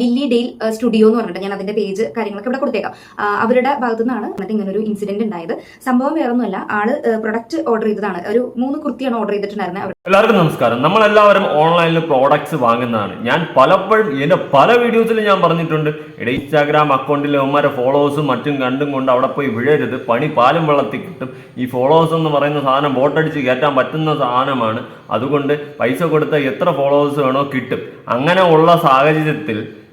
Lily Dale studio എന്ന് പറഞ്ഞിട്ട് ഞാൻ അതിന്റെ പേജ് കാര്യങ്ങളൊക്കെ ഇവിടെ കൊടുത്തേക്കാം. അവരുടെ ഭാഗത്തു നിന്നാണ് എന്നിട്ട് ഇങ്ങനെ ഒരു ഇൻസിഡന്റ് ഉണ്ടായത്. സംഭവം വേറൊന്നുമല്ല ആൾ പ്രൊഡക്റ്റ് ഓർഡർ ചെയ്തതാണ്. ഒരു മൂന്ന് കുർത്തിയാണ് ഓർഡർ ചെയ്തിട്ടുണ്ടായിരുന്നത് എല്ലാവർക്കും നമസ്കാരം. നമ്മൾ എല്ലാവരും ഓൺലൈനിൽ പ്രോഡക്ട്സ് വാങ്ങുന്നതാണ്. ഞാൻ പലപ്പോഴും എന്റെ പല വീഡിയോസിലും ഞാൻ പറഞ്ഞിട്ടുണ്ട്. ഇവിടെ ഇൻസ്റ്റാഗ്രാം അക്കൗണ്ടിൽ അവന്മാരെ ഫോളോവേഴ്സും മറ്റും കണ്ടും കൊണ്ട് അവിടെ പോയി വിഴരുത്. പണി പാലും വെള്ളത്തിൽ കിട്ടും. ഈ ഫോളോവേഴ്സ് എന്ന് പറയുന്ന സാധനം ബോട്ടടിച്ച് കയറ്റാൻ പറ്റുന്ന സാധനമാണ്. അതുകൊണ്ട് പൈസ കൊടുത്ത എത്ര ഫോളോവേഴ്സ് വേണോ കിട്ടും. അങ്ങനെ ഉള്ള സാഹചര്യത്തിൽ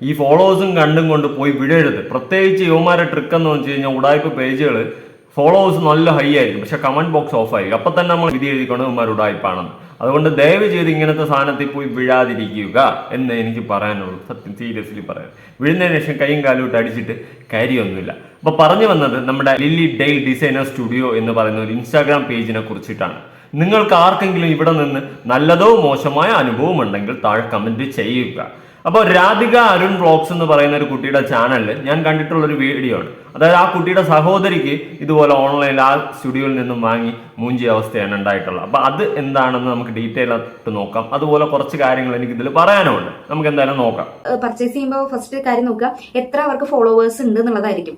ഈ ഫോളോവേഴ്സും കണ്ടും കൊണ്ട് പോയി വിടരുത് പ്രത്യേകിച്ച് യുവമാരുടെ ട്രിക്ക് എന്ന് വെച്ച് കഴിഞ്ഞാൽ ഉടായ്പ പേജുകൾ ഫോളോവേഴ്സ് നല്ല ഹൈ ആയിരിക്കും. പക്ഷെ കമന്റ് ബോക്സ് ഓഫ് ആയിരിക്കും. അപ്പൊ തന്നെ നമ്മൾ വിധി എഴുതിക്കൊണ്ട് ഇവന്മാർ ഉടായ്പാണെന്ന്. അതുകൊണ്ട് ദയവ് ചെയ്ത് ഇങ്ങനത്തെ സാധനത്തിൽ പോയി വീഴാതിരിക്കുക എന്ന് എനിക്ക് പറയാനുള്ളൂ. സത്യം സീരിയസ്ലി പറയാം വീഴുന്നതിന് ശേഷം കൈയും കാലും ഇട്ട് അടിച്ചിട്ട് കാര്യമൊന്നുമില്ല. അപ്പൊ പറഞ്ഞു വന്നത് നമ്മുടെ ലില്ലി ഡെയിൽ ഡിസൈനർ സ്റ്റുഡിയോ എന്ന് പറയുന്ന ഒരു ഇൻസ്റ്റാഗ്രാം പേജിനെ കുറിച്ചിട്ടാണ്. നിങ്ങൾക്ക് ആർക്കെങ്കിലും ഇവിടെ നിന്ന് നല്ലതോ മോശമായ അനുഭവം ഉണ്ടെങ്കിൽ താഴെ കമന്റ് ചെയ്യുക. അപ്പോൾ രാധിക അരുൺ വ്ളോഗ്സ് എന്ന് പറയുന്ന ഒരു കുട്ടിയുടെ ചാനലിൽ ഞാൻ കണ്ടിട്ടുള്ള ഒരു വീഡിയോ ആണ്. അതായത് ആ കുട്ടിയുടെ സഹോദരിക്ക് ഇതുപോലെ ഓൺലൈനിൽ ആ സ്റ്റുഡിയോയിൽ നിന്നും വാങ്ങി മൂഞ്ചിയ അവസ്ഥയാണ് ഉണ്ടായിട്ടുള്ളത്. അപ്പോൾ അത് എന്താണെന്ന് നമുക്ക് ഡീറ്റെയിൽ ആയിട്ട് നോക്കാം. അതുപോലെ കുറച്ച് കാര്യങ്ങൾ എനിക്ക് ഇതിൽ പറയാനുണ്ട്. നമുക്ക് എന്തായാലും നോക്കാം. പർച്ചേസ് ചെയ്യുമ്പോൾ ഫസ്റ്റ് കാര്യം നോക്കുക. എത്ര അവർക്ക് ഫോളോവേഴ്സ് ഉണ്ട് എന്നുള്ളതായിരിക്കും.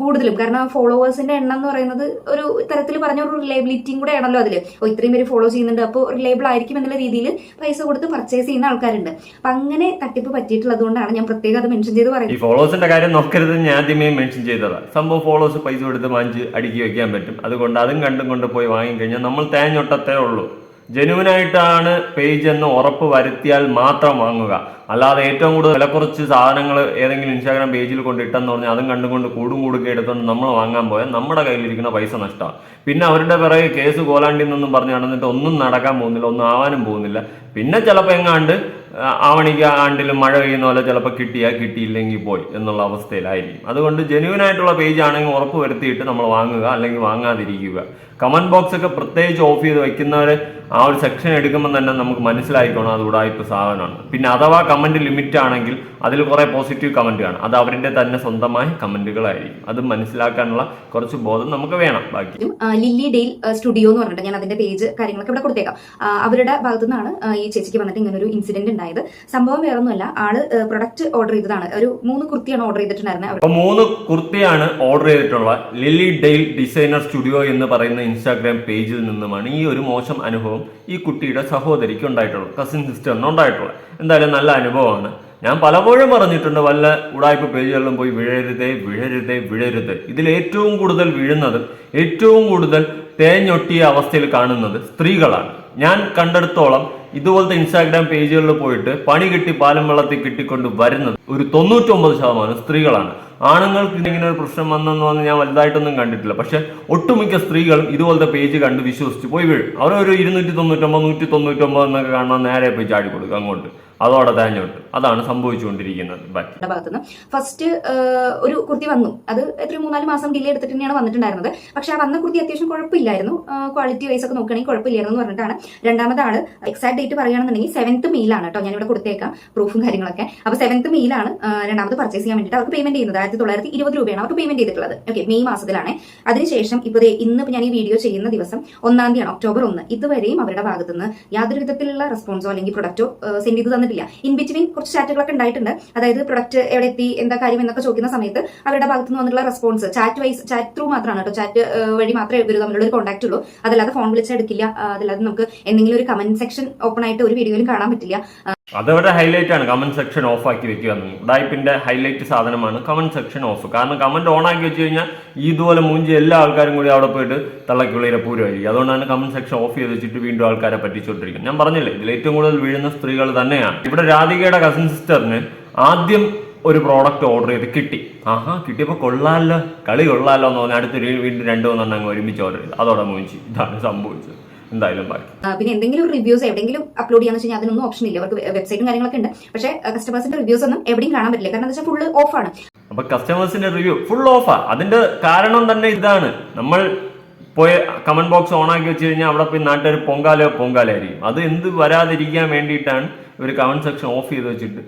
കൂടുതലും. കാരണം ഫോളോവേഴ്സിന്റെ എണ്ണം എന്ന് പറയുന്നത് ഒരു തരത്തിൽ പറഞ്ഞ ഒരു റിലയബിലിറ്റിയും കൂടെ ആണല്ലോ അതിൽ ഓ ഇത്രയും പേര് ഫോളോ ചെയ്യുന്നുണ്ട്. അപ്പോൾ റിലയബിൾ ആയിരിക്കും എന്നുള്ള രീതിയിൽ പൈസ കൊടുത്ത് പർച്ചേസ് ചെയ്യുന്ന ആൾക്കാരുണ്ട്. അപ്പൊ അങ്ങനെ തട്ടിപ്പ് പറ്റിയിട്ടുള്ളത് കൊണ്ടാണ് ഞാൻ പ്രത്യേകം അത് മെൻഷൻ ചെയ്ത് പറയുന്നത്. ഈ ഫോളോവേഴ്സിന്റെ കാര്യം നോക്കരുത് ഞാൻ ആദ്യമേ മെൻഷൻ ചെയ്തതാണ് സംഭവം ഫോളോവേഴ്സ് പൈസ കൊടുത്ത് വാങ്ങിച്ച് അടുക്കി വെക്കാൻ പറ്റും. അതുകൊണ്ട് അതും കണ്ടും കൊണ്ട് പോയി വാങ്ങിക്കഴിഞ്ഞാൽ നമ്മൾ തേഞ്ഞൊട്ടത്തേ ഉള്ളൂ. ജനുവിനായിട്ടാണ് പേജ് എന്ന് ഉറപ്പ് വരുത്തിയാൽ മാത്രം വാങ്ങുക. അല്ലാതെ ഏറ്റവും കൂടുതൽ വില കുറച്ച് സാധനങ്ങൾ ഏതെങ്കിലും ഇൻസ്റ്റാഗ്രാം പേജിൽ കൊണ്ട് ഇട്ടെന്ന് പറഞ്ഞാൽ അതും കണ്ടുകൊണ്ട് കൂടും കൂടുക എടുത്തുകൊണ്ട് നമ്മൾ വാങ്ങാൻ പോയാൽ നമ്മുടെ കയ്യിലിരിക്കുന്ന പൈസ നഷ്ടമാണ് പിന്നെ അവരുടെ പിറകെ കേസ് കോലാണ്ടി എന്നൊന്നും പറഞ്ഞ് നടന്നിട്ട് ഒന്നും നടക്കാൻ പോകുന്നില്ല ഒന്നും ആവാനും പോകുന്നില്ല. പിന്നെ ചിലപ്പോൾ എങ്ങാണ്ട് ആവണിക്ക് ആണ്ടിൽ മഴ പെയ്യുന്ന പോലെ ചിലപ്പോൾ കിട്ടിയാൽ കിട്ടിയില്ലെങ്കിൽ പോയി എന്നുള്ള അവസ്ഥയിലായിരിക്കും. അതുകൊണ്ട് ജെന്യൂൻ ആയിട്ടുള്ള പേജ് ആണെങ്കിൽ ഉറപ്പ് വരുത്തിയിട്ട് നമ്മൾ വാങ്ങുക അല്ലെങ്കിൽ വാങ്ങാതിരിക്കുക. കമന്റ് ബോക്സ് ഒക്കെ പ്രത്യേകിച്ച് ഓഫ് ചെയ്ത് വെക്കുന്നവർ ആ ഒരു സെക്ഷൻ എടുക്കുമ്പോൾ തന്നെ നമുക്ക് മനസ്സിലായിക്കോണം അത് ഉടായ്പ സാധനമാണ്. പിന്നെ അഥവാ കമന്റ് ലിമിറ്റ് ആണെങ്കിൽ അതിൽ കുറേ പോസിറ്റീവ് കമന്റ് കാണും. അത് അവരുടെ തന്നെ സ്വന്തമായ കമന്റുകളായിരിക്കും. അത് മനസ്സിലാക്കാനുള്ള കുറച്ച് ബോധം നമുക്ക് വേണം. ബാക്കി ലില്ലി ഡെയിൽ സ്റ്റുഡിയോ എന്ന് പറഞ്ഞിട്ട് ഞാൻ അതിന്റെ പേജ് കാര്യങ്ങളൊക്കെ ഇവിടെ കൊടുത്തേക്കാം. അവരുടെ ഭാഗത്തു നിന്നാണ് ഈ ചേച്ചിക്ക് വന്നിട്ട് ഇങ്ങനെ ഒരു ഇൻസിഡന്റ് ഉണ്ടായത്. സംഭവം വേറൊന്നുമല്ല ആൾ പ്രൊഡക്റ്റ് ഓർഡർ ചെയ്തതാണ്. ഒരു മൂന്ന് കുർത്തിയാണ് ഓർഡർ ചെയ്തിട്ടുണ്ടായിരുന്നത്. മൂന്ന് കുർത്തിയാണ് ഓർഡർ ചെയ്തിട്ടുള്ള ലില്ലി ഡെയിൽ ഡിസൈനർ സ്റ്റുഡിയോ എന്ന് പറയുന്ന ഇൻസ്റ്റാഗ്രാം പേജിൽ നിന്നുമാണ് ഈ ഒരു മോശം അനുഭവം ഈ കുട്ടിയുടെ സഹോദരിക്ക് ഉണ്ടായിട്ടുള്ളത് കസിൻ സിസ്റ്ററിന് ഉണ്ടായിട്ടുള്ളത്. എന്തായാലും നല്ല അനുഭവമാണ്. ഞാൻ പലപ്പോഴും പറഞ്ഞിട്ടുണ്ട് വല്ല ഉടായ്പ പേജുകളിലും പോയി വിഴരുതേ വിഴരുതേ വിഴരുത്. ഇതിൽ ഏറ്റവും കൂടുതൽ വീഴുന്നത് ഏറ്റവും കൂടുതൽ തേഞ്ഞൊട്ടിയ അവസ്ഥയിൽ കാണുന്നത് സ്ത്രീകളാണ്. ഞാൻ കണ്ടെടുത്തോളം ഇതുപോലത്തെ ഇൻസ്റ്റാഗ്രാം പേജുകളിൽ പോയിട്ട് പണി കിട്ടി പാലം വെള്ളത്തിൽ കിട്ടിക്കൊണ്ട് വരുന്നത് ഒരു തൊണ്ണൂറ്റൊമ്പത് ശതമാനം സ്ത്രീകളാണ്. ആണുങ്ങൾക്ക് ഇങ്ങനെ ഒരു പ്രശ്നം വന്നെന്ന് പറഞ്ഞ് ഞാൻ വലുതായിട്ടൊന്നും കണ്ടിട്ടില്ല. പക്ഷെ ഒട്ടുമിക്ക സ്ത്രീകളും ഇതുപോലത്തെ പേജ് കണ്ട് വിശ്വസിച്ച് പോയി വീഴും. അവരൊരു ഇരുന്നൂറ്റി തൊണ്ണൂറ്റൊമ്പത് നൂറ്റി തൊണ്ണൂറ്റൊമ്പത് എന്നൊക്കെ കാണാൻ നേരെ പോയി ചാടി കൊടുക്കും അങ്ങോട്ട്. അതോടെ തേഞ്ഞോട്ട് അതാണ് സംഭവിച്ചുകൊണ്ടിരിക്കുന്നത്. ബാക്കി ഭാഗത്തുനിന്ന്. ഫസ്റ്റ് ഒരു കുർത്തി വന്നു. അത് എത്ര മൂന്നാൽ മാസം ഡിലേ എടുത്തിട്ട് തന്നെയാണ് വന്നിട്ടുണ്ടായിരുന്നത്. പക്ഷെ ആ വന്ന കുർത്തി അത്യാവശ്യം കുഴപ്പമില്ലായിരുന്നു. ക്വാളിറ്റി വൈസ് ഒക്കെ നോക്കുകയാണെങ്കിൽ കുഴപ്പമില്ലായിരുന്നു എന്ന് പറഞ്ഞിട്ടാണ്. രണ്ടാമതാണ് എക്സാക്ട് ഡേറ്റ് പറയുകയാണെന്നുണ്ടെങ്കിൽ സെവൻത്ത് മെയിലാണ് കേട്ടോ. ഞാനിവിടെ കൊടുത്തേക്കാം പ്രൂഫും കാര്യങ്ങളൊക്കെ. അപ്പൊ സെവൻത്ത് ആണ് രണ്ടാമത് പർച്ചേസ് ചെയ്യാൻ വേണ്ടിയിട്ട് അവർക്ക് പേയ്മെന്റ് ചെയ്യുന്നത്. ആയിരത്തി തൊള്ളായിരത്തി ഇരുപത് രൂപയാണ് അവർക്ക് പേയ്മെന്റ് ചെയ്തിട്ടുള്ളത്. ഓക്കെ മെയ് മാസത്തിലാണ്. അതിനുശേഷം ഇപ്പോൾ ഇന്ന് ഞാൻ ഈ വീഡിയോ ചെയ്യുന്ന ദിവസം ഒന്നാം തീയതിയാണ് ഒക്ടോബർ ഒന്ന്. ഇതുവരെയും അവരുടെ ഭാഗത്തുനിന്ന് യാതൊരു വിധത്തിലുള്ള റെസ്പോൺസോ അല്ലെങ്കിൽ പ്രൊഡക്റ്റോ സെൻഡ് ചെയ്ത് തന്നിട്ടില്ല. ഇൻ ബിറ്റ്വീൻ കുറച്ച് ചാറ്റുകളൊക്കെ ഉണ്ടായിട്ടുണ്ട്. അതായത് പ്രൊഡക്റ്റ് എവിടെ എത്തി എന്താ കാര്യം എന്നൊക്കെ ചോദിക്കുന്ന സമയത്ത് അവരുടെ ഭാഗത്ത് നിന്ന് വന്നിട്ടുള്ള response chat wise chat through മാത്രമാണ് കേട്ടോ. ചാറ്റ് വഴി മാത്രമേ ഇവർ തമ്മിലുള്ള ഒരു കോൺടാക്ട് ഉള്ളൂ. അതല്ലാതെ ഫോൺ വിളിച്ചെടുക്കില്ല അതല്ലാതെ നമുക്ക് എന്തെങ്കിലും ഒരു കമന്റ് സെക്ഷൻ ഓപ്പൺ ആയിട്ട് ഒരു വീഡിയോയിലും കാണാൻ പറ്റില്ല. അതവരുടെ ഹൈലൈറ്റ് ആണ്. കമന്റ് സെക്ഷൻ ഓഫ് ആക്കി വെക്കുക ഡൈപ്പിന്റെ ഹൈലൈറ്റ് സാധനമാണ്. കമന്റ് സെക്ഷൻ ഓഫ് കാരണം കമന്റ് ഓൺ ആക്കി വെച്ച് കഴിഞ്ഞാൽ ഇതുപോലെ മൂഞ്ചി എല്ലാ ആൾക്കാരും കൂടി അവിടെ പോയിട്ട് തള്ളക്കുള്ളിയുടെ പൂരമായിരിക്കും. അതുകൊണ്ടാണ് കമന്റ് സെക്ഷൻ ഓഫ് ചെയ്ത് വെച്ചിട്ട് വീണ്ടും ആൾക്കാരെ പറ്റിച്ചുകൊണ്ടിരിക്കുന്നത് ഞാൻ പറഞ്ഞില്ലേ ഇതിൽ ഏറ്റവും കൂടുതൽ വീഴുന്ന സ്ത്രീകൾ തന്നെയാണ്. ഇവിടെ രാധികയുടെ കസിൻ സിസ്റ്ററിന് ആദ്യം ഒരു പ്രോഡക്റ്റ് ഓർഡർ ചെയ്ത് കിട്ടി. ആഹാ കിട്ടിയപ്പോൾ കൊള്ളാമല്ലോ കളി കൊള്ളാമല്ലോ എന്ന് പറഞ്ഞാൽ അടുത്തൊരു വീണ്ടും രണ്ടു മൂന്നെണ്ണം അങ്ങ് ഒരുമിച്ച് ഓർഡർ ചെയ്തു. അതോടെ മൂഞ്ചി. ഇതാണ് സംഭവിച്ചത്. എന്തായാലും ബാക്കി. പിന്നെ എന്തെങ്കിലും റിവ്യൂസ് എവിടെയെങ്കിലും അപ്ലോഡ് ചെയ്യാന്ന് വെച്ചാൽ അതിനൊന്നും ഓപ്ഷൻ ഇല്ല. അവർക്ക് വെബ്സൈറ്റും കാര്യങ്ങളൊക്കെ ഉണ്ട്. പക്ഷേ കസ്റ്റമേഴ്സിന്റെ റിവ്യൂസ് ഒന്നും എവിടെയും കാണാൻ പറ്റില്ല. കാരണം എന്താ വെച്ചാൽ ഫുൾ ഓഫ് ആണ്. അപ്പൊ കസ്റ്റമേഴ്സിന്റെ റിവ്യൂ ഫുൾ ഓഫാ അതിന്റെ കാരണം തന്നെ ഇതാണ്. നമ്മൾ പോയ കമന്റ് ബോക്സ് ഓൺ ആക്കി വെച്ച് കഴിഞ്ഞാൽ അവിടെ പോയി നാട്ടുകാർ പൊങ്കാലോ പൊങ്കാലായിരിക്കും അത് എന്ത് വരാതിരിക്കാൻ വേണ്ടിയിട്ടാണ് ഇവർ കമന്റ് സെക്ഷൻ ഓഫ് ചെയ്ത് വെച്ചിട്ട്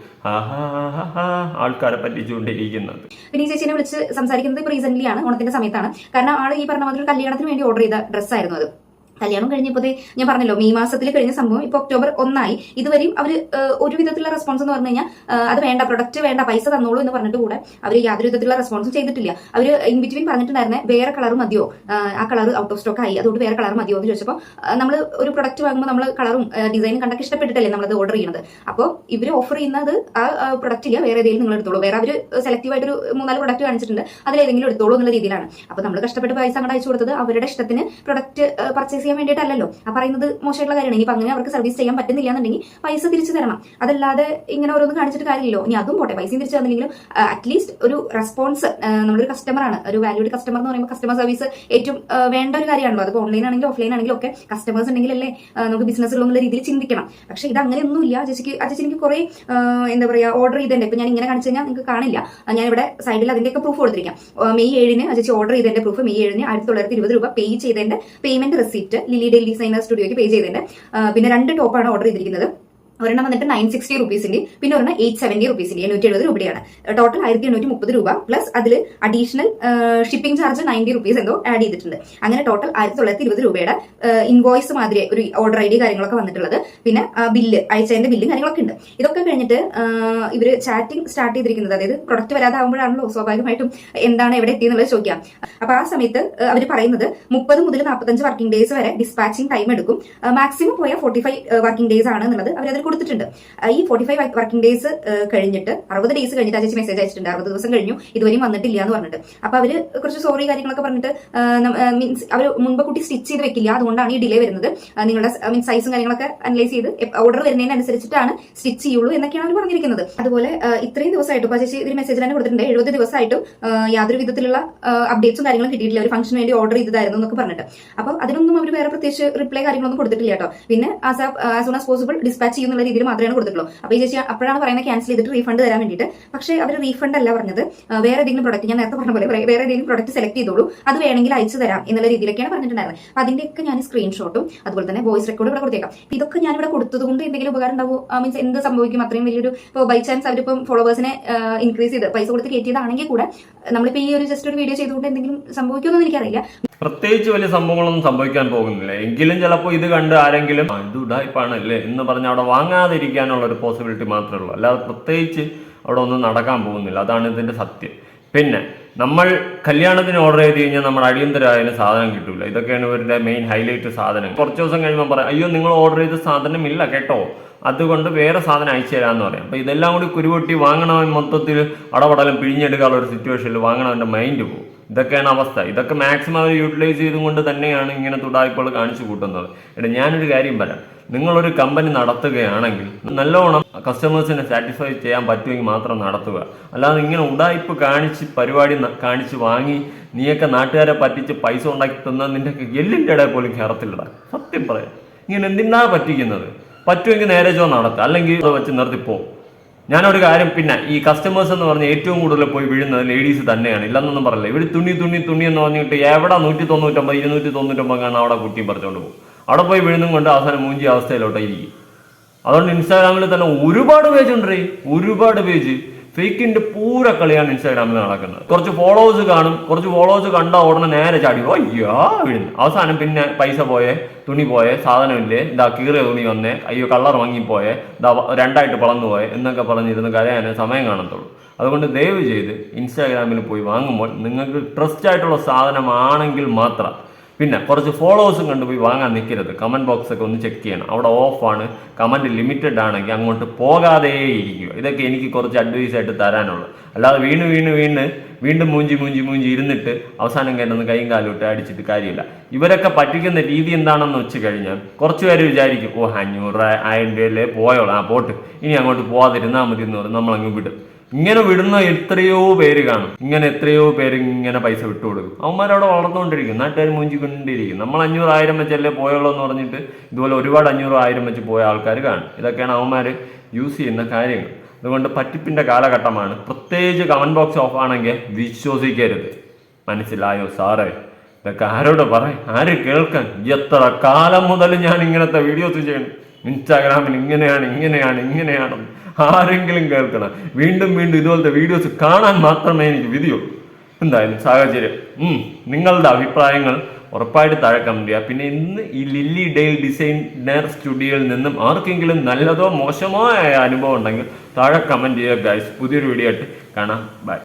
ആൾക്കാരെ പറ്റിച്ചുകൊണ്ടിരിക്കുന്നത്. പിന്നെ ഈ ചേച്ചിനെ വിളിച്ച് സംസാരിക്കുന്നത് ഇപ്പൊ റീസെന്റ് ആണ് ഓണത്തിന്റെ സമയത്താണ്. കാരണം ആൾ ഈ പറഞ്ഞ മാതിരി കല്യാണത്തിന് വേണ്ടി ഓർഡർ ചെയ്ത ഡ്രസ്സായിരുന്നു അത്. കല്യാണം കഴിഞ്ഞപ്പോഴേ ഞാൻ പറഞ്ഞല്ലോ മെയ് മാസത്തിൽ കഴിഞ്ഞ സംഭവം ഇപ്പൊ ഒക്ടോബർ ഒന്നായി. ഇതുവരെയും അവർ ഒരു വിധത്തിലുള്ള റെസ്പോൺസ് എന്ന് പറഞ്ഞു കഴിഞ്ഞാൽ അത് വേണ്ട പ്രൊഡക്റ്റ് വേണ്ട പൈസ തന്നോളൂ എന്ന് പറഞ്ഞിട്ട് കൂടെ അവർ യാതൊരു വിധത്തിലുള്ള റെസ്പോൺസും ചെയ്തിട്ടില്ല. അവർ ഇൻ ബിറ്റ്വീൻ പറഞ്ഞിട്ടുണ്ടായിരുന്നെ വേറെ കളർ മതിയോ? ആ, കളർ ഔട്ട് ഓഫ് സ്റ്റോക്ക് ആയി. അതുകൊണ്ട് വേറെ കളർ മതിയോ എന്ന് ചോദിച്ചപ്പോൾ നമ്മൾ ഒരു പ്രൊഡക്റ്റ് വാങ്ങുമ്പോൾ നമ്മൾ കളറും ഡിസൈനും കണ്ടൊക്കെ ഇഷ്ടപ്പെട്ടിട്ടല്ലേ നമ്മളത് ഓർഡർ ചെയ്യുന്നത് അപ്പോൾ ഇവർ ഓഫർ ചെയ്യുന്നത് ആ പ്രൊഡക്റ്റ് ഇല്ല വേറെ ഏതെങ്കിലും നിങ്ങൾ എടുത്തോളൂ. വേറെ അവർ സെലക്റ്റീവ് ആയിട്ട് ഒരു മൂന്നാൽ പ്രൊഡക്റ്റ് കാണിച്ചിട്ടുണ്ട് അതിലേതെങ്കിലും എടുത്തോളൂ എന്നുള്ള രീതിയിലാണ്. അപ്പോൾ നമ്മൾ കഷ്ടപ്പെട്ട് പൈസ അങ്ങോട്ട് അയച്ചു കൊടുത്തത് അവരുടെ ഇഷ്ടത്തിന് പ്രൊഡക്റ്റ് പർച്ചേസ് ചെയ്യാൻ വേണ്ടിയിട്ടല്ലോ ആ പറയുന്നത് മോശമായിട്ടുള്ള കാര്യമാണ്. ഇനി അങ്ങനെ അവർക്ക് സർവീസ് ചെയ്യാൻ പറ്റുന്നില്ല എന്നുണ്ടെങ്കിൽ പൈസ തിരിച്ചു തരണം. അതല്ലാതെ ഇങ്ങനെ ഓരോന്ന് കാണിച്ചിട്ട് കാര്യമില്ലല്ലോ. ഇനി അതും പോട്ടെ. പൈസയും തിരിച്ചു തന്നില്ലെങ്കിലും അറ്റ്ലീസ്റ്റ് ഒരു റെസ്പോൺസ് നമ്മളൊരു കസ്റ്റമറാണ് ഒരു വാല്യൂഡ് കസ്റ്റമർ എന്ന് പറയുമ്പോൾ കസ്റ്റമർ സർവീസ് ഏറ്റവും വേണ്ട ഒരു കാര്യമാണല്ലോ. അതിപ്പോൾ ഓൺലൈൻ ആണെങ്കിലും ഓഫ്ലൈൻ ആണെങ്കിലും ഒക്കെ കസ്റ്റമേഴ്സ് ഉണ്ടെങ്കിലല്ലേ നമുക്ക് ബിസിനസ് എന്നുള്ള രീതിയിൽ ചിന്തിക്കണം. പക്ഷേ ഇത് അങ്ങനെയൊന്നുമില്ല ചേച്ചിക്ക് ചേച്ചി എനിക്ക് കുറെ എന്താ പറയുക ഓർഡർ ചെയ്തിട്ടുണ്ട്. ഇപ്പൊ ഞാൻ ഇങ്ങനെ കാണിച്ചു കഴിഞ്ഞാൽ നിങ്ങൾക്ക് കാണില്ല. ഞാൻ ഇവിടെ സൈഡിൽ അതിന്റെയൊക്കെ പ്രൂഫ് കൊടുത്തിരിക്കാം. മെയ് ഏഴിന് ചേച്ചി ഓർഡർ ചെയ്തതിന്റെ പ്രൂഫ് മെയ് ഏഴിന് ആയിരത്തി തൊള്ളായിരത്തി ഇരുപത് രൂപ പേ ചെയ്തതിന്റെ payment receipt Lily Dale designer സ്റ്റുഡിയോയ്ക്ക് pay ചെയ്തിട്ടുണ്ട് പിന്നെ രണ്ട് ടോപ്പാണ് ഓർഡർ ചെയ്തിരിക്കുന്നത്. ഒരെണ്ണം വന്നിട്ട് നയൻ സിക്സ്റ്റി റുപ്പീസിന്റെ പിന്നെ ഒരെണ്ണം എയ്റ്റ് സെവന്റി റുപ്പീസിന്റെ എണ്ണൂറ്റി എഴുപത് രൂപയാണ് ടോട്ടൽ ആയിരത്തി എണ്ണൂറ്റി മുപ്പത് രൂപ പ്ലസ് അതിൽ additional shipping charge ninety rupees എന്തോ ആഡ് ചെയ്തിട്ടുണ്ട്. അങ്ങനെ ടോട്ടൽ ആയിരത്തി തൊള്ളായിരത്തി ഇരുപത് രൂപയുടെ ഇൻവോയ്സ് മാതിരി ഒരു ഓർഡർ ഐ ഡി കാര്യങ്ങളൊക്കെ വന്നിട്ടുള്ളത്. പിന്നെ ബില്ല് അയച്ചതിന്റെ ബില്ലും കാര്യങ്ങളൊക്കെ ഉണ്ട്. ഇതൊക്കെ കഴിഞ്ഞിട്ട് ഇവർ ചാറ്റിംഗ് സ്റ്റാർട്ട് ചെയ്തിരിക്കുന്നത്. അതായത് പ്രൊഡക്റ്റ് വരാതാവുമ്പോഴാണല്ലോ സ്വാഭാവികമായിട്ടും എന്താണ് എവിടെ എത്തിയെന്നുള്ളത് ചോദിക്കാം. അപ്പൊ ആ സമയത്ത് അവർ പറയുന്നത് മുപ്പത് മുതൽ നാൽപ്പത്തഞ്ച് വർക്കിംഗ് ഡേയ്സ് വരെ ഡിസ്പാച്ചിങ് ടൈം എടുക്കും. മാക്സിമം പോയ ഫോർട്ടി ഫൈവ് വർക്കിംഗ് ഡേയ്സ് ആണ് എന്നുള്ളത് അവർ അതിൽ കൊടുത്തിട്ടുണ്ട്. ഈ ഫോർട്ടി ഫൈവ് വർക്കിംഗ് ഡേയ്സ് കഴിഞ്ഞിട്ട് അറുപത് ഡേയ്സ് കഴിഞ്ഞിട്ട് ആ മെസ്സേജ് അയച്ചിട്ടുണ്ട്. അറുപത് ദിവസം കഴിഞ്ഞു. ഇതുവരെയും വന്നിട്ടില്ല എന്ന് പറഞ്ഞിട്ട്. അപ്പൊ അവർ കുറച്ച് സോറി കാര്യങ്ങളൊക്കെ പറഞ്ഞിട്ട് മീൻസ് അവർ മുൻപ് കുട്ടി സ്റ്റിച്ച് ചെയ്ത് വെക്കില്ല. അതുകൊണ്ടാണ് ഈ ഡിലേ വരുന്നത്. നിങ്ങളുടെ മീൻസ് സൈസും കാര്യങ്ങളൊക്കെ അനലൈസ് ചെയ്ത് ഓർഡർ വരുന്നതിനനുസരിച്ചിട്ടാണ് സ്റ്റിച്ച് ചെയ്യുള്ളൂ എന്നൊക്കെയാണ് അവർ പറഞ്ഞിരിക്കുന്നത്. അതുപോലെ ഇത്രയും ദിവസമായിട്ടും ഇപ്പൊ ചേച്ചി ഒരു മെസ്സേജ് തന്നെ കൊടുത്തിട്ടുണ്ട്. എഴുപത് ദിവസമായിട്ടും യാതൊരു വിധത്തിലുള്ള അപ്ഡേറ്റ്സും കാര്യങ്ങളും കിട്ടിയിട്ടില്ല. ഒരു ഫംഗ്ഷന് വേണ്ടി ഓർഡർ ചെയ്തതായിരുന്നു എന്നൊക്കെ പറഞ്ഞിട്ട്. അപ്പൊ അതിനൊന്നും അവർ വേറെ പ്രത്യേകിച്ച് റിപ്ലൈ കാര്യങ്ങളൊന്നും കൊടുത്തിട്ടില്ല കേട്ടോ. പിന്നെ as as soon as possible dispatch ചെയ്യുന്നുള്ള രീതിയിൽ മാത്രമേ കൊടുത്തിട്ടുള്ളൂ. അപ്പൊ ഈ ചേച്ചി അപ്പോഴാണ് പറയുന്നത് ക്യാൻസൽ ചെയ്തിട്ട് റീഫണ്ട് തരാൻ വേണ്ടിയിട്ട്. പക്ഷേ അവർ റീഫണ്ട് അല്ല പറഞ്ഞത്. വേറെ ഏതെങ്കിലും പ്രൊഡക്റ്റ് ഞാൻ നേരത്തെ പറഞ്ഞ പോലെ വേറെ ഏതെങ്കിലും പ്രൊഡക്റ്റ് സെലക്ട് ചെയ്തോളൂ. അത് വേണമെങ്കിൽ അയച്ചു തരാം എന്നുള്ള രീതിയിലൊക്കെയാണ് പറഞ്ഞിട്ടുണ്ടായിരുന്നത്. അപ്പൊ അതിന്റെയൊക്കെ ഞാൻ സ്ക്രീൻഷോട്ടും അതുപോലെ തന്നെ വോയിസ് റെക്കോർഡ് ഇവിടെ കൊടുത്തേക്കാം. ഇതൊക്കെ ഞാൻ ഇവിടെ കൊടുത്തത് കൊണ്ട് എന്തെങ്കിലും ഉപകാരം ഉണ്ടാവും? മീൻസ് എന്ത് സംഭവിക്കും? അത്രയും വലിയൊരു ഇപ്പോൾ ബൈ ചാൻസ് അവരിപ്പം ഫോളോവേഴ്സിനെ ഇൻക്രീസ് ചെയ്ത് പൈസ കൊടുത്ത് കയറ്റിയതാണെങ്കിൽ കൂടെ നമ്മളിപ്പോൾ ഈ ഒരു ജസ്റ്റ് ഒരു വീഡിയോ ചെയ്തുകൊണ്ട് എന്തെങ്കിലും സംഭവിക്കുമെന്ന് എനിക്കറിയില്ല. പ്രത്യേകിച്ച് വലിയ സംഭവങ്ങളൊന്നും സംഭവിക്കാൻ പോകുന്നില്ല. എങ്കിലും ചിലപ്പോൾ ഇത് കണ്ട് ആരെങ്കിലും "ആ, ഇത് എന്ന് പറഞ്ഞ് അവിടെ വാങ്ങാതിരിക്കാനുള്ള ഒരു പോസിബിലിറ്റി മാത്രമേ ഉള്ളൂ. അല്ലാതെ പ്രത്യേകിച്ച് അവിടെ ഒന്നും നടക്കാൻ പോകുന്നില്ല. അതാണ് ഇതിന്റെ സത്യം. പിന്നെ നമ്മൾ കല്യാണത്തിന് ഓർഡർ ചെയ്ത് കഴിഞ്ഞാൽ നമ്മൾ അടിയന്തരമായാലും സാധനം കിട്ടില്ല ഇതൊക്കെയാണ് ഇവരുടെ മെയിൻ ഹൈലൈറ്റ് സാധനം. കുറച്ച് ദിവസം കഴിയുമ്പോൾ പറയാം അയ്യോ നിങ്ങൾ ഓർഡർ ചെയ്ത സാധനം ഇല്ല കേട്ടോ. അതുകൊണ്ട് വേറെ സാധനം അയച്ചു തരാമെന്ന് പറയാം. അപ്പോൾ ഇതെല്ലാം കൂടി കുരുവെട്ടി വാങ്ങണമെന്ന് മൊത്തത്തിൽ അടപടലം പിഴിഞ്ഞെടുക്കാനുള്ള ഒരു സിറ്റുവേഷനിൽ വാങ്ങണമെന്റെ മൈൻഡ് പോകും ഇതൊക്കെയാണ് അവസ്ഥ. ഇതൊക്കെ മാക്സിമം അവർ യൂട്ടിലൈസ് ചെയ്തുകൊണ്ട് തന്നെയാണ് ഇങ്ങനെ തുടായ്പകൾ കാണിച്ചു കൂട്ടുന്നത്. എടാ ഞാനൊരു കാര്യം പറയാം. നിങ്ങളൊരു കമ്പനി നടത്തുകയാണെങ്കിൽ നല്ലോണം കസ്റ്റമേഴ്സിനെ സാറ്റിസ്ഫൈ ചെയ്യാൻ പറ്റുമെങ്കിൽ മാത്രം നടത്തുക. അല്ലാതെ ഇങ്ങനെ ഉടായ്പ് കാണിച്ച് പരിപാടി കാണിച്ച് വാങ്ങി നീയൊക്കെ നാട്ടുകാരെ പറ്റിച്ച് പൈസ ഉണ്ടാക്കി തന്നാൽ നിന്റെ എല്ലിന്റെ ഇടയിൽ പോലും കയറത്തില്ലടാ. സത്യം പറയാം. ഇങ്ങനെ എന്തിനാ പറ്റിക്കുന്നത്? പറ്റുമെങ്കിൽ നേരെ ചോ നടത്തുക അല്ലെങ്കിൽ അത് വെച്ച് നിർത്തിപ്പോ ഞാനൊരു കാര്യം പിന്നെ ഈ കസ്റ്റമേഴ്സ് എന്ന് പറഞ്ഞ ഏറ്റവും കൂടുതൽ പോയി വീഴുന്നത് ലേഡീസ് തന്നെയാണ്. ഇല്ലെന്നൊന്നും പറയില്ല. ഇവിടെ തുണി തുണി തുണി എന്ന് പറഞ്ഞിട്ട് എവിടെ നൂറ്റി തൊണ്ണൂറ്റൊമ്പത് ഇരുന്നൂറ്റി തൊണ്ണൂറ്റൊമ്പത് കാണാൻ അവിടെ കുട്ടിയും പറിച്ചുകൊണ്ട് പോകും. അവിടെ പോയി വീഴുന്നും കൊണ്ട് അവസാനം മൂഞ്ചി അവസ്ഥയിലോട്ടായിരിക്കും അതുകൊണ്ട് ഇൻസ്റ്റാഗ്രാമിൽ തന്നെ ഒരുപാട് പേജ് ഉണ്ട് ഒരുപാട് പേജ് ഫേക്കിന്റെ പൂര കളിയാണ് ഇൻസ്റ്റാഗ്രാമിൽ നടക്കുന്നത്. കുറച്ച് ഫോളോവേഴ്സ് കാണും. കുറച്ച് ഫോളോവേഴ്സ് കണ്ട ഉടനെ നേരെ ചാടി അയ്യോ വീഴുന്നു. അവസാനം പിന്നെ പൈസ പോയെ തുണി പോയെ സാധനമില്ലേ ഇതാ കീറിയ തുണി വന്നേ. അയ്യോ കളർ വാങ്ങിപ്പോയെ ഇതാ രണ്ടായിട്ട് വളർന്നു പോയെ. എന്നൊക്കെ പറഞ്ഞിരുന്ന് കരയാനേ സമയം കാണത്തുള്ളൂ. അതുകൊണ്ട് ദയവ് ചെയ്ത് ഇൻസ്റ്റാഗ്രാമിൽ പോയി വാങ്ങുമ്പോൾ നിങ്ങൾക്ക് ട്രസ്റ്റ് ആയിട്ടുള്ള സാധനമാണെങ്കിൽ മാത്രം പിന്നെ കുറച്ച് ഫോളോവേഴ്സും കണ്ടുപോയി വാങ്ങാൻ നിൽക്കരുത് കമന്റ് ബോക്സൊക്കെ ഒന്ന് ചെക്ക് ചെയ്യണം. അവിടെ ഓഫാണ് കമന്റ് ലിമിറ്റഡ് ആണെങ്കിൽ അങ്ങോട്ട് പോകാതെ ഇരിക്കുക. ഇതൊക്കെ എനിക്ക് കുറച്ച് അഡ്വൈസ് ആയിട്ട് തരാനുള്ളൂ. അല്ലാതെ വീണ് വീണ് വീണ് വീണ്ടും മൂഞ്ചി മൂഞ്ചി മൂഞ്ചി ഇരുന്നിട്ട് അവസാനം കയറ്റുന്ന കൈയും കാലും ഇട്ട് അടിച്ചിട്ട് കാര്യമില്ല. ഇവരൊക്കെ പറ്റിക്കുന്ന രീതി എന്താണെന്ന് വെച്ച് കഴിഞ്ഞാൽ കുറച്ച് പേര് വിചാരിക്കും ഓ അഞ്ഞൂറ് ആയിരം രൂപയിലേ പോയോളാം ആ പോട്ട്. ഇനി അങ്ങോട്ട് പോകാതിരുന്നാൽ മതി എന്ന് പറഞ്ഞ് നമ്മളങ്ങ് വിടും. ഇങ്ങനെ വിടുന്ന എത്രയോ പേര് കാണും. ഇങ്ങനെ എത്രയോ പേര് ഇങ്ങനെ പൈസ വിട്ടു കൊടുക്കും. അവന്മാരവിടെ വളർന്നുകൊണ്ടിരിക്കും. നാട്ടുകാർ മൂഞ്ചിക്കൊണ്ടിരിക്കും. നമ്മൾ അഞ്ഞൂറ് ആയിരം വെച്ചല്ലേ പോയുള്ളൂ എന്ന് പറഞ്ഞിട്ട് ഇതുപോലെ ഒരുപാട് അഞ്ഞൂറ് ആയിരം വെച്ച് പോയ ആൾക്കാർ കാണും. ഇതൊക്കെയാണ് അവന്മാർ യൂസ് ചെയ്യുന്ന കാര്യങ്ങൾ. അതുകൊണ്ട് പറ്റിപ്പിന്റെ കാലഘട്ടമാണ്. പ്രത്യേകിച്ച് കമന്റ് ബോക്സ് ഓഫ് ആണെങ്കിൽ വിശ്വസിക്കരുത്. മനസ്സിലായോ സാറേ? ഇതൊക്കെ ആരോട് പറയും ആര് കേൾക്കാൻ? എത്ര കാലം മുതൽ ഞാൻ ഇങ്ങനത്തെ വീഡിയോസ് ചെയ്യണം? ഇൻസ്റ്റാഗ്രാമിൽ ഇങ്ങനെയാണ് ഇങ്ങനെയാണ് ഇങ്ങനെയാണ് ആരെങ്കിലും കേൾക്കണം. വീണ്ടും വീണ്ടും ഇതുപോലത്തെ വീഡിയോസ് കാണാൻ മാത്രമേ എനിക്ക് വിധിയോ. എന്തായാലും സാഹചര്യം. നിങ്ങളുടെ അഭിപ്രായങ്ങൾ ഉറപ്പായിട്ട് താഴെ കമന്റ് ചെയ്യുക പിന്നെ ഇന്ന് ഈ ലില്ലി ഡെയിൽ ഡിസൈനർ സ്റ്റുഡിയോയിൽ നിന്നും ആർക്കെങ്കിലും നല്ലതോ മോശമോ അനുഭവം ഉണ്ടെങ്കിൽ താഴെ കമന്റ് ചെയ്യുക ഗൈസ് പുതിയൊരു വീഡിയോ ആയിട്ട് കാണാം. ബൈ